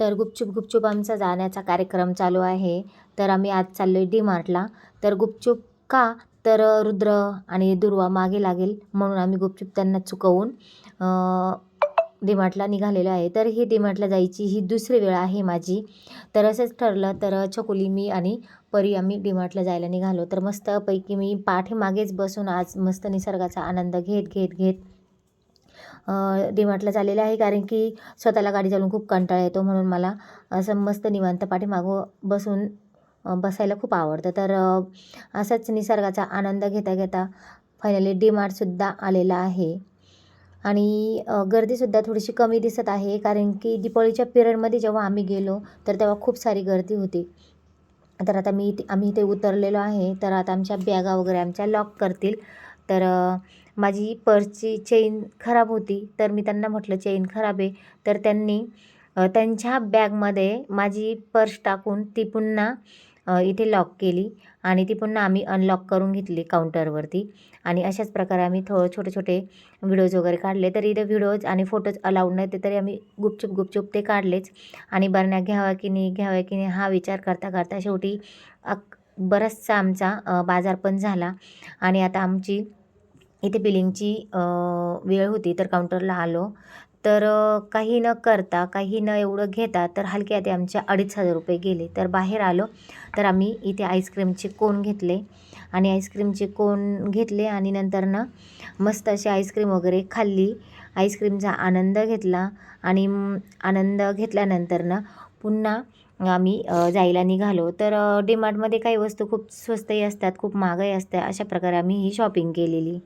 तर गुपचूप गुपचूप आमचा जाण्याचा कार्यक्रम चालू आहे. तर आम्ही आज चाललो आहे डी मार्टला तर गुपचूप का? तर रुद्र आणि दुर्वा मागे लागेल म्हणून आम्ही गुपचूप त्यांना चुकवून डी मार्टला निघालेलो आहे. तर ही डी मार्टला जायची ही दुसरी वेळ आहे माझी. तर असंच ठरलं तर छकुली मी आणि परी आम्ही डी मार्टला जायला निघालो. तर मस्तपैकी मी पाठीमागेच बसून आज मस्त निसर्गाचा आनंद घेत घेत घेत डी मार्टला चाललेलं आहे कारण की स्वतःला गाडी चालवून खूप कंटाळा येतो म्हणून मला असं मस्त निवांत पाठीमागं बसून बसायला खूप आवडतं. तर असाच निसर्गाचा आनंद घेता घेता फायनली डी मार्टसुद्धा आलेला आहे. आणि गर्दीसुद्धा थोडीशी कमी दिसत आहे कारण की दिपाळीच्या पिरियडमध्ये जेव्हा आम्ही गेलो तर तेव्हा खूप सारी गर्दी होती. तर आता मी इथे आम्ही इथे उतरलेलो आहे. तर आता आमच्या बॅगा वगैरे आमच्या लॉक करतील. तर माझी पर्सची चेन खराब होती तर मी त्यांना म्हटलं चेन खराब आहे. तर त्यांनी त्यांच्या बॅगमध्ये माझी पर्स टाकून ती पुन्हा इथे लॉक केली आणि ती पुन्हा आम्ही अनलॉक करून घेतली काउंटरवरती. आणि अशाच प्रकारे आम्ही थोडं छोटे छोटे व्हिडिओज वगैरे काढले. तर इथे व्हिडिओज आणि फोटोज अलाउड नाही ते तरी आम्ही गुपचूप गुपचूप ते काढलेच. आणि बरण्या घ्याव्या की नाही घ्याव्या की नाही हा विचार करता करता शेवटी अक बराचसा आमचा बाजार पण झाला. आणि आता आमची इथे बिलिंगची वेळ होती तर काउंटरला आलो. तर काही न करता काही न एवढं घेता तर हलके ते आमच्या अडीच हजार रुपये गेले. तर बाहेर आलो. तर आम्ही इथे आईस्क्रीमचे कोण घेतले? आणि आईस्क्रीमचे कोण घेतले? आणि नंतर ना मस्त अशी आईस्क्रीम वगैरे खाल्ली. आईस्क्रीमचा आनंद घेतला. आणि आनंद घेतल्यानंतर ना पुन्हा आम्ही जायला निघालो. तर डी मार्टमध्ये काही वस्तू खूप स्वस्तही असतात खूप महागही असतात. अशा प्रकारे आम्ही ही शॉपिंग केलेली.